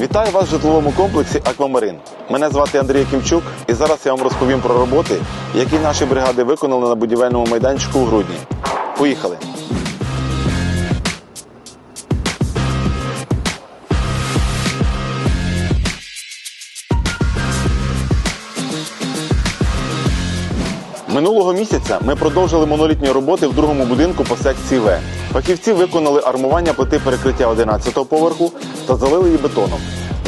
Вітаю вас в житловому комплексі Аквамарин. Мене звати Андрій Кімчук, і зараз я вам розповім про роботи, які наші бригади виконали на будівельному майданчику у грудні. Поїхали! Минулого місяця ми продовжили монолітні роботи в другому будинку по секції В. Фахівці виконали армування плити перекриття 11-го поверху та залили її бетоном.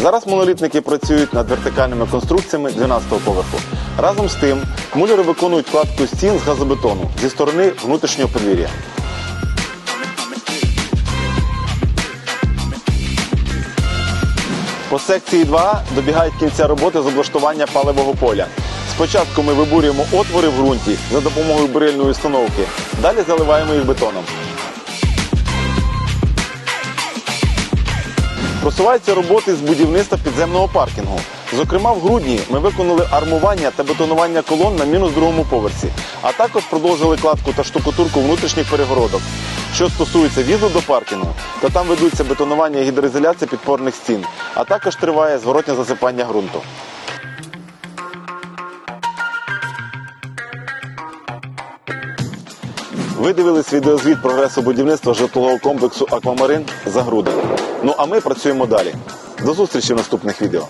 Зараз монолітники працюють над вертикальними конструкціями 12-го поверху. Разом з тим, муляри виконують кладку стін з газобетону зі сторони внутрішнього подвір'я. По секції 2 добігають кінця роботи з облаштування паливого поля. Спочатку ми вибурюємо отвори в ґрунті за допомогою бурильної установки, далі заливаємо їх бетоном. Просуваються роботи з будівництва підземного паркінгу. Зокрема, в грудні ми виконали армування та бетонування колон на мінус другому поверсі, а також продовжили кладку та штукатурку внутрішніх перегородок. Що стосується в'їзду до паркінгу, то там ведуться бетонування і гідроізоляція підпорних стін, а також триває зворотне засипання ґрунту. Ви дивились відеозвіт прогресу будівництва житлового комплексу Аквамарин за грудень. Ну а ми працюємо далі. До зустрічі в наступних відео.